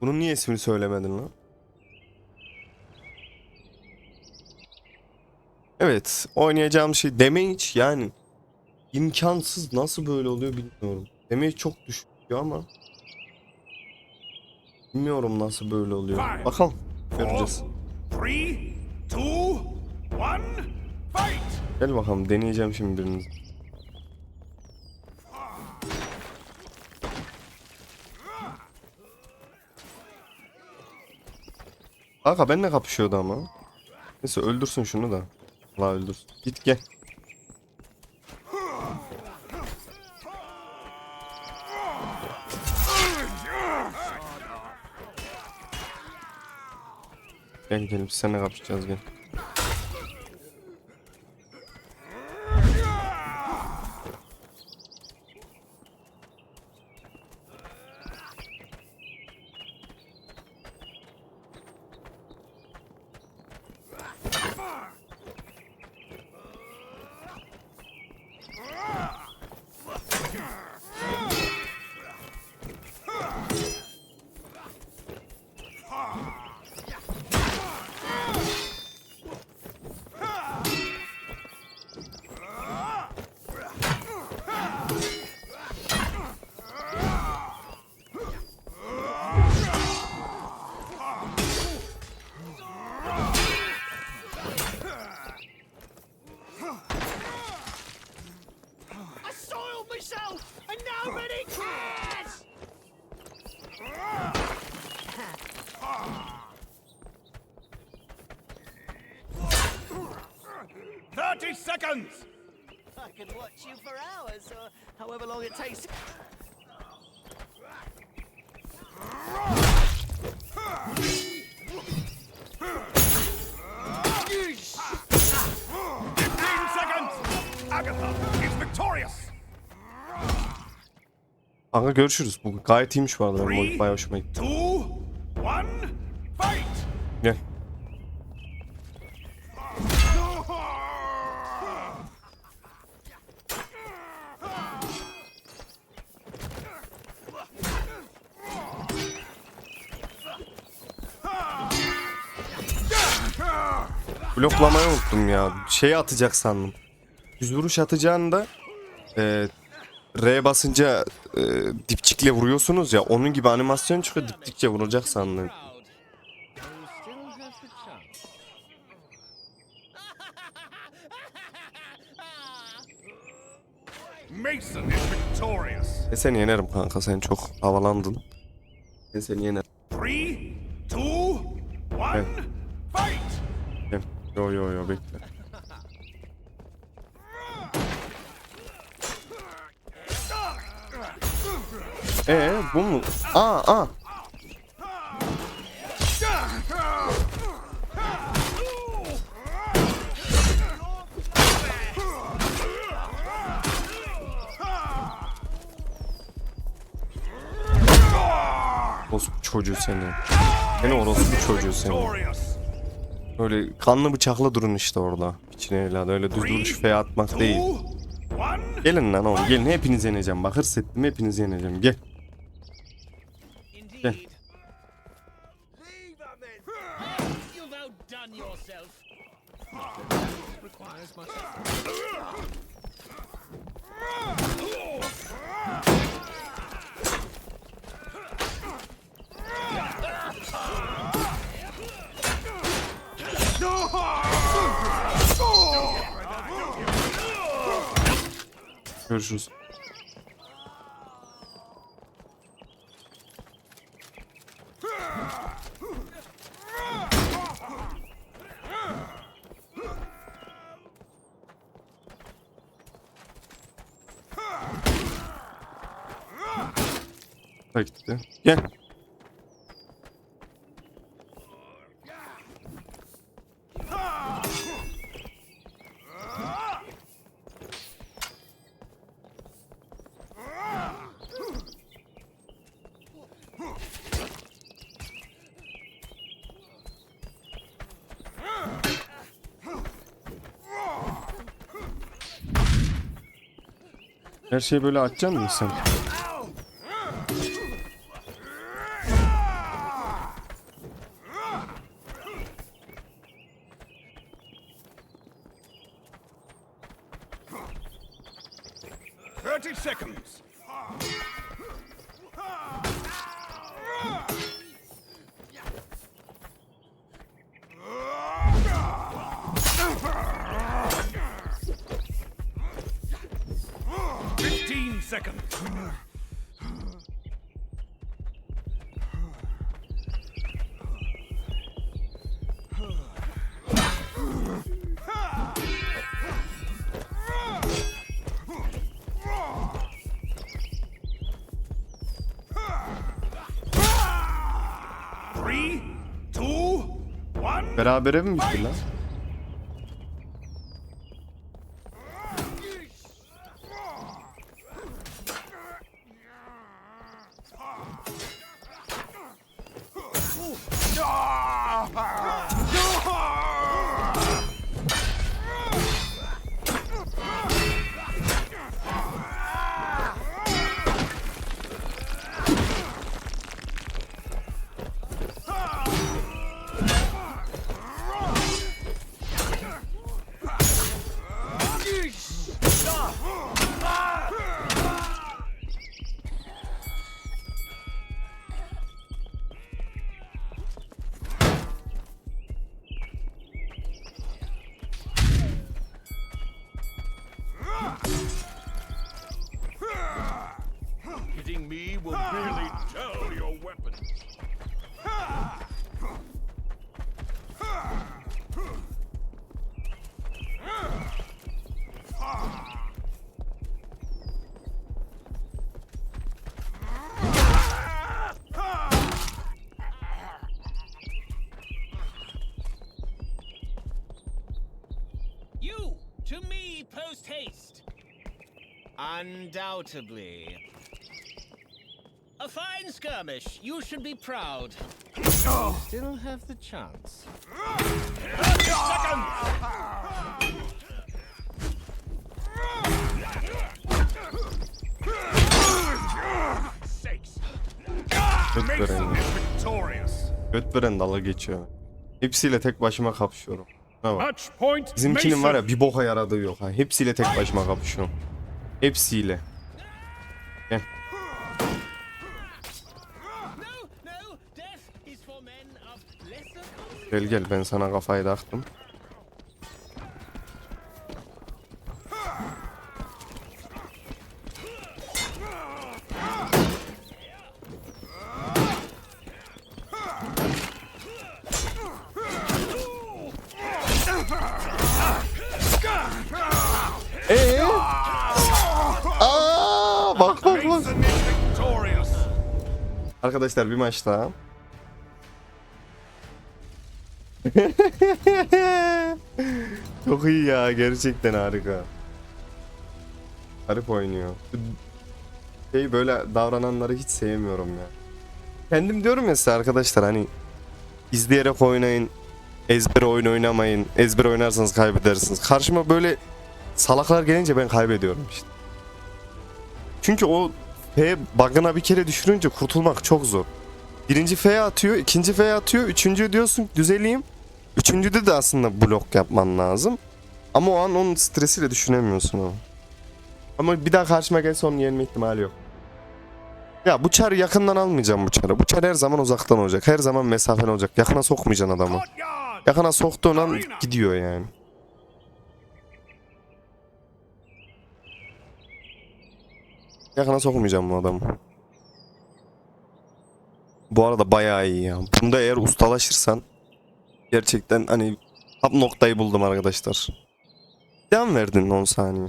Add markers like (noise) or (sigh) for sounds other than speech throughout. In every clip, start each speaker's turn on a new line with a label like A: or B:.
A: Bunun niye ismini söylemedin lan? Evet, oynayacağım şey damage yani imkansız nasıl böyle oluyor bilmiyorum. Damage çok düşüyor ama bilmiyorum nasıl böyle oluyor. Bakalım göreceğiz.
B: Three, two, one, fight!
A: Gel bakalım deneyeceğim şimdi birinizi. Kanka benimle kapışıyordu ama. Neyse öldürsün şunu da. La öldürsün. Git gel. Gel gel biz seninle kapışacağız gel.
B: Seconds!
C: I could watch you for hours, or however long it takes.
B: Fifteen seconds! Agatha is victorious!
A: Kanka görüşürüz. Bu gayet iyiymiş bu arada. Benim bayağı hoşuma gitti. Bloklamayı unuttum ya. Şeyi atacak sandım. Yüz vuruş atacağında e, R basınca e, dipçikle vuruyorsunuz ya onun gibi animasyon çıkıyor dipçikle vuracak sandım.
B: Mason is victorious!
A: Ben seni yenerim kanka sen çok havalandın. Ben seni yenerim. Bu mu? Aa aa. Orospu çocuğu seni. Seni orospu çocuğu seni. Öyle kanlı bıçakla durun işte orada. İçine evladı öyle düz duruş feya atmak değil. Gelin lan oğlum gelin hepinizi yeneceğim. Bak hırs ettim hepinizi yeneceğim. Gel.
C: Indeed. You've outdone yourself. Requires much.
A: Görüşürüz. Gitti. Gel. Her şeyi böyle açacaksın mı sen?
B: 30 seconds.
A: Berabere mi bitti lan?
C: Undoubtedly. A fine skirmish. You should be proud. Still have the chance.
A: Göt veren, göt dalga geçiyor. Hepsiyle tek başıma kapışıyorum. Ne
B: point.
A: Bizimkinin var ya bir boka yaradığı yok ha. Hepsiyle tek başıma kapışıyorum. Hepsiyle. Gel. Gel gel ben sana kafayı taktım. Arkadaşlar bir maç daha. (laughs) Çok iyi ya gerçekten harika. Garip oynuyor. Şey böyle davrananları hiç sevmiyorum ya. Kendim diyorum ya size arkadaşlar hani izleyerek oynayın. Ezber oyun oynamayın. Ezber oynarsanız kaybedersiniz. Karşıma böyle salaklar gelince ben kaybediyorum işte. Çünkü o F bug'ına bir kere düşürünce kurtulmak çok zor. Birinci F atıyor, ikinci F atıyor, üçüncü diyorsun düzeleyim. Üçüncüde de aslında blok yapman lazım. Ama o an onun stresiyle düşünemiyorsun onu. Ama bir daha karşıma gelse onun yenme ihtimali yok. Ya bu çarı yakından almayacağım bu çarı. Bu çar her zaman uzaktan olacak. Her zaman mesafeli olacak. Yakına sokmayacaksın adamı. Yakına soktuğun an gidiyor yani. Yakına sokmayacağım bu adamı. Bu arada bayağı iyi ya. Bunda eğer ustalaşırsan gerçekten hani tam noktayı buldum arkadaşlar. Devam verdin 10 saniye.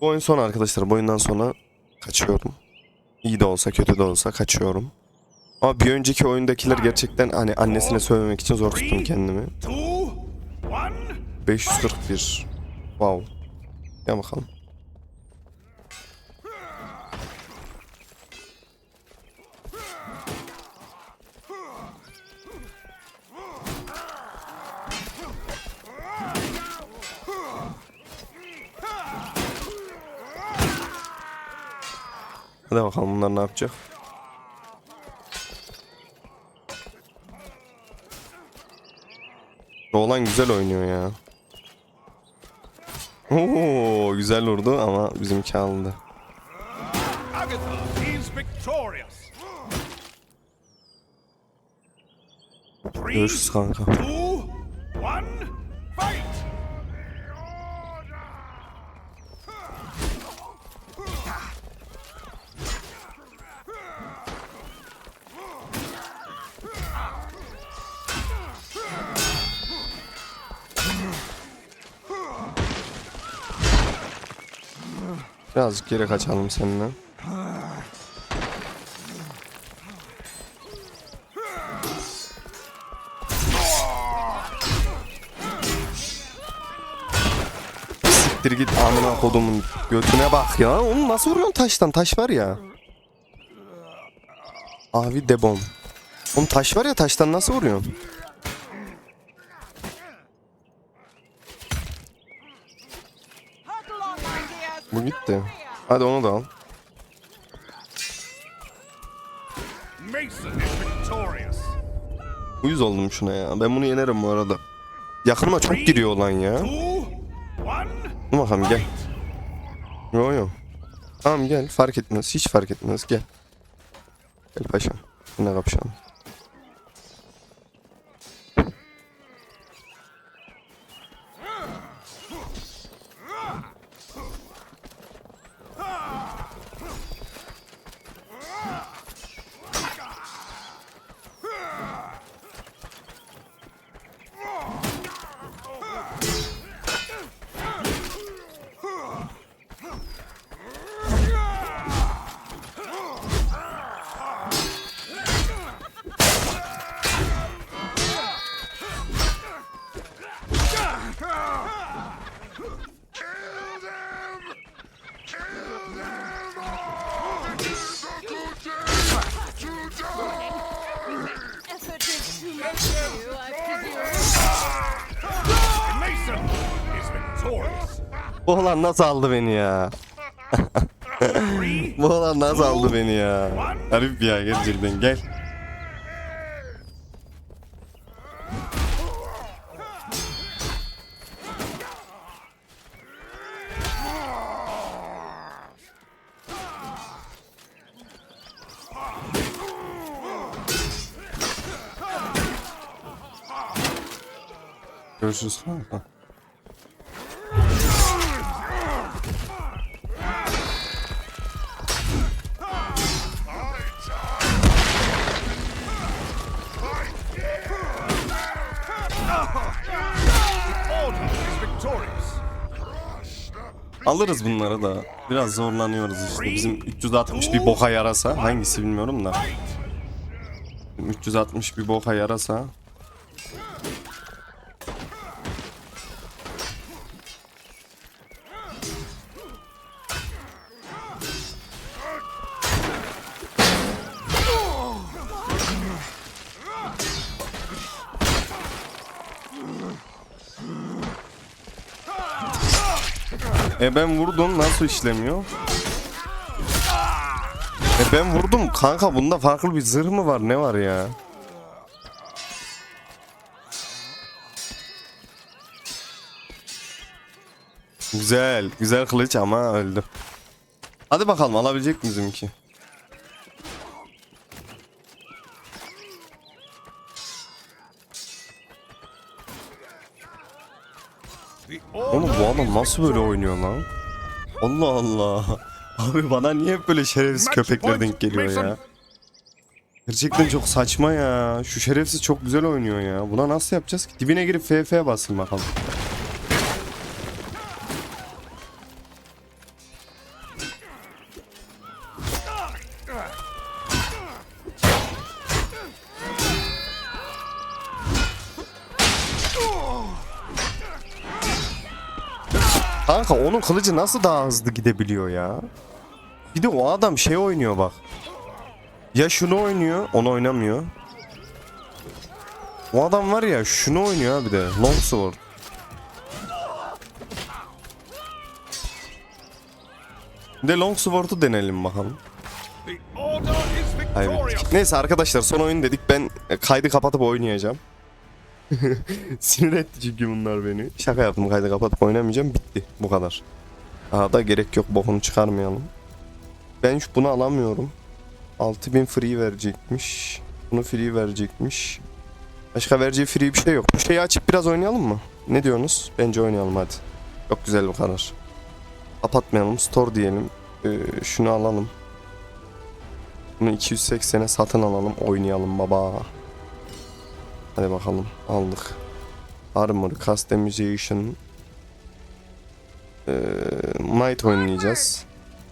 A: Bu oyun son arkadaşlar. Bu oyundan sonra kaçıyorum. İyi de olsa kötü de olsa kaçıyorum. Ama bir önceki oyundakiler gerçekten hani annesine söylemek için zor tuttum kendimi.
B: Two, one.
A: 541. Wow. Ya bakalım. Bakalım bunlar ne yapacak. Roland güzel oynuyor ya. Oo güzel vurdu ama bizimki aldı. Görüşürüz kanka. Geri kaçalım seninle. Siktir git amına kodumun götüne bak ya. Onu nasıl vuruyorsun taştan? Taş var ya. Abi debom. Oğlum taş var ya taştan nasıl vuruyorsun? Bu gitti. Hadi onu da al.
B: Mason is victorious.
A: Uyuz oldum şuna ya. Ben bunu yenerim bu arada. Yakınıma çok giriyor lan ya. Dur bakalım gel. Yo yo. Tamam gel fark etmez. Hiç fark etmez gel. Gel paşam. Yine kapışalım. Bu olan nasıl aldı beni ya? (laughs) Bu olan nasıl aldı beni ya? Garip ya gerçekten gel. Görüşürüz kanka.
B: order
A: Alırız bunları da. Biraz zorlanıyoruz işte. Bizim 360 bir boka yarasa. Hangisi bilmiyorum da. 360 bir boka yarasa. Ben vurdum nasıl işlemiyor? E ben vurdum kanka bunda farklı bir zırh mı var ne var ya? Güzel güzel kılıç ama öldü. Hadi bakalım alabilecek mi bizimki?
B: The
A: Oğlum bu adam nasıl böyle oynuyor lan? Allah Allah. (laughs) Abi bana niye hep böyle şerefsiz köpekler denk geliyor ya? Gerçekten çok saçma ya. Şu şerefsiz çok güzel oynuyor ya. Buna nasıl yapacağız ki? Dibine girip FF basın bakalım. Kanka onun kılıcı nasıl daha hızlı gidebiliyor ya? Bir de o adam şey oynuyor bak. Ya şunu oynuyor, onu oynamıyor. O adam var ya şunu oynuyor ha bir de. Longsword. Bir de Longsword'u deneyelim bakalım. Kaybettik. Neyse arkadaşlar son oyun dedik. Ben kaydı kapatıp oynayacağım. (laughs) Sinir etti çünkü bunlar beni. Şaka yaptım kaydı kapatıp oynamayacağım bitti bu kadar. Daha da gerek yok bokunu çıkarmayalım. Ben şu bunu alamıyorum. 6000 free verecekmiş. Bunu free verecekmiş. Başka vereceği free bir şey yok. Bu şeyi açıp biraz oynayalım mı? Ne diyorsunuz? Bence oynayalım hadi. Çok güzel bu karar. Kapatmayalım. Store diyelim. Ee, şunu alalım. Bunu 280'e satın alalım. Oynayalım baba. Hadi bakalım. Aldık. Armor, Customization. Ee, Might oynayacağız.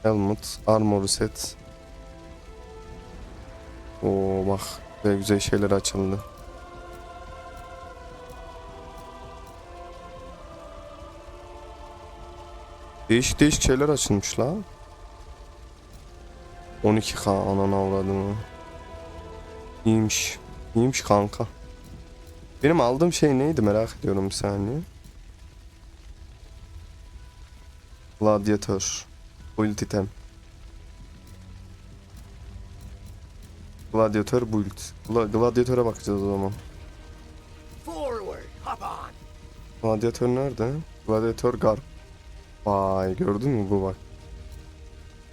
A: Helmet, Armor set. Oo bak. Güzel güzel şeyler açıldı. Değişik değişik şeyler açılmış la. 12k anana avradını. İyiymiş. İyiymiş kanka. Benim aldığım şey neydi merak ediyorum bir saniye. Gladiator. Build item. Gladiator build. Gla Gladiator'a bakacağız o zaman. Gladiator nerede? Gladiator Garp. Vay gördün mü bu bak.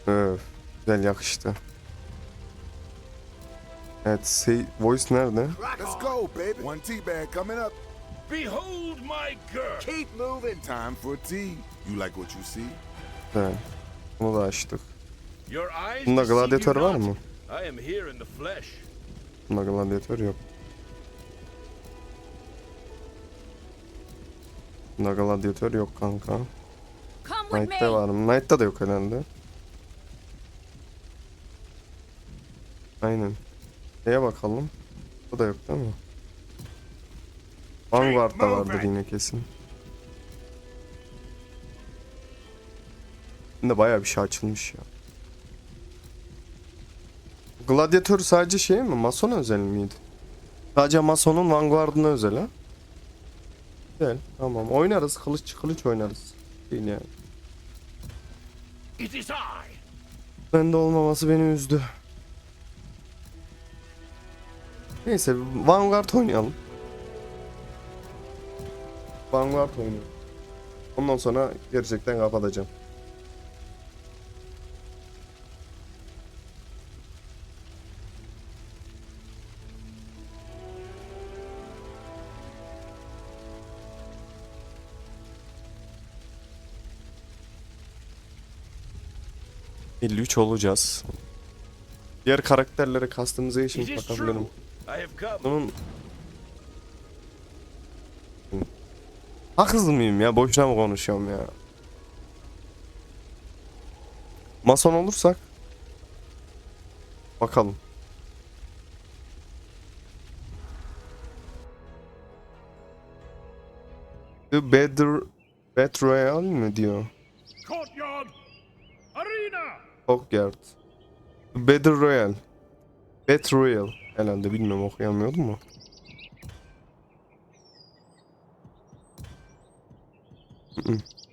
A: Öf. Güzel yakıştı. Evet say, voice nerede?
B: Let's go, baby. One teabag coming up.
D: Behold my girth!
B: Keep moving. Time for tea. You like what you see?
A: Evet. Bunu da açtık. Bunda gladiator var mı?
D: I am here in the flesh.
A: Bunda gladiator yok. Bunda gladiator yok kanka.
E: Come with
A: Knight'ta
E: me.
A: var mı? Knight'ta da yok herhalde. Aynen. Şeye bakalım. Bu da yok değil mi? Vanguard'da vardır yine kesin. Şimdi bayağı bir şey açılmış ya. Gladiator sadece şey mi? Mason özel miydi? Sadece Mason'un Vanguard'ına özel ha? Güzel. Tamam. Oynarız. Kılıç kılıç oynarız. Değil yani. Bende olmaması beni üzdü. Neyse Vanguard oynayalım. Vanguard oynayalım. Ondan sonra gerçekten kapatacağım. ...53 olacağız. Diğer karakterlere customization
D: It
A: Bunun... Haksız mıyım ya? Boşuna mı konuşuyorum ya? Mason olursak... Bakalım. The Better... Battle Royale mi diyor?
D: Courtyard! Arena!
A: Hoggyard. Battle Royale. Battle Royale. Herhalde bilmiyorum okuyamıyordum mu?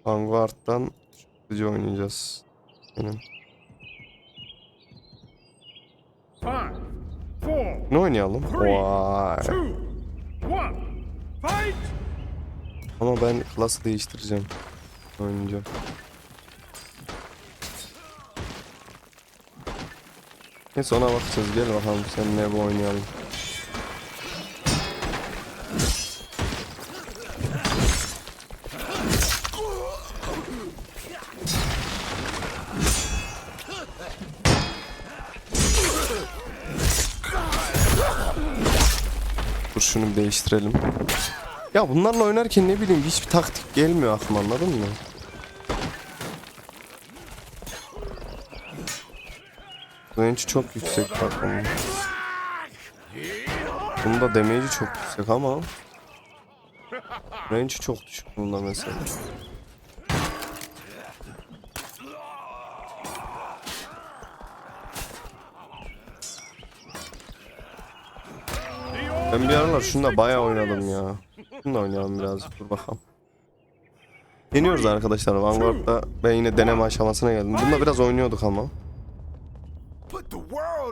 A: Vanguard'dan hızlıca oynayacağız. Benim. Ne oynayalım? Vay. Ama ben klası değiştireceğim. Oynayacağım. Neyse ona bakacağız. Gel bakalım sen ne bu oynayalım. Dur şunu değiştirelim. Ya bunlarla oynarken ne bileyim hiçbir taktik gelmiyor aklıma anladın mı? Range çok yüksek takımın. Bunun da damage'i çok yüksek ama Range çok düşük bunda mesela. Ben bir aralar şunda bayağı oynadım ya. Şunu oynayalım biraz dur bakalım. Deniyoruz arkadaşlar Vanguard'da ben yine deneme aşamasına geldim. Bunda biraz oynuyorduk ama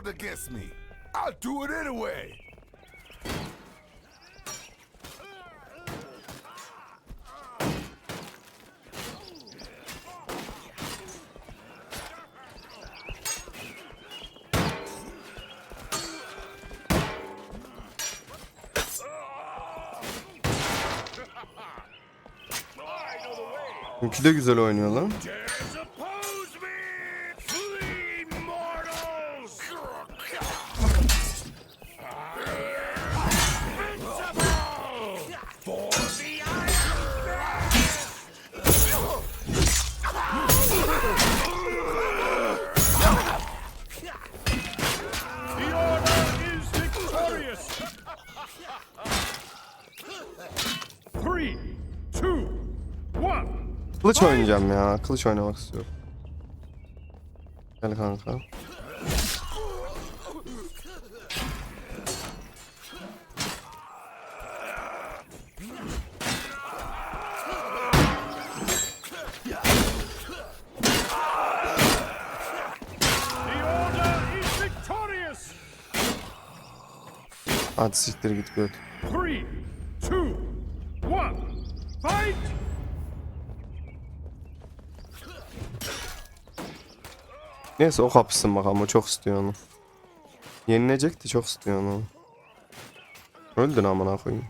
B: railed against me. I'll do it anyway.
A: Bunki de güzel oynuyor lan. Kılıç oynayacağım ya. Kılıç oynamak istiyorum. Gel kanka. Hadi siktir git göt. Neyse o kapışsın bakalım o çok istiyor onu. Yenilecekti çok istiyor onu. Öldün amına koyayım.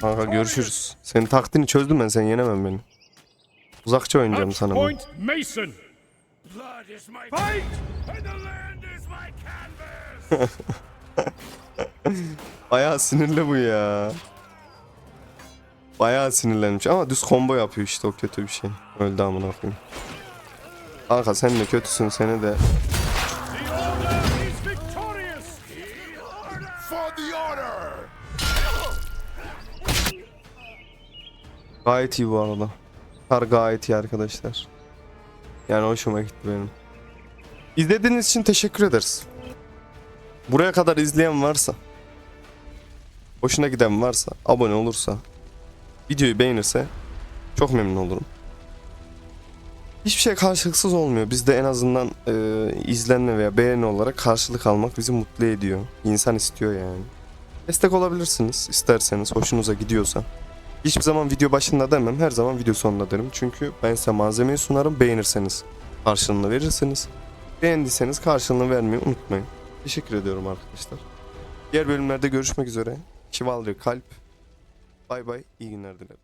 A: Kanka görüşürüz. Senin taktiğini çözdüm ben sen yenemem beni. Uzakça oynayacağım sana ben. (laughs) Bayağı sinirli bu ya. Bayağı sinirlenmiş ama düz combo yapıyor işte o kötü bir şey. Öldü amına koyayım. Kanka sen de kötüsün seni de. Gayet iyi bu arada. Kar gayet iyi arkadaşlar. Yani hoşuma gitti benim. İzlediğiniz için teşekkür ederiz. Buraya kadar izleyen varsa, hoşuna giden varsa, abone olursa, videoyu beğenirse çok memnun olurum. Hiçbir şey karşılıksız olmuyor. Biz de en azından e, izlenme veya beğeni olarak karşılık almak bizi mutlu ediyor. İnsan istiyor yani. Destek olabilirsiniz isterseniz, hoşunuza gidiyorsa. Hiçbir zaman video başında demem, her zaman video sonunda derim. Çünkü ben size malzemeyi sunarım, beğenirseniz karşılığını verirsiniz. Beğendiyseniz karşılığını vermeyi unutmayın. Teşekkür ediyorum arkadaşlar. Diğer bölümlerde görüşmek üzere. Chivalry Kalp. Bay bay, iyi günler dilerim.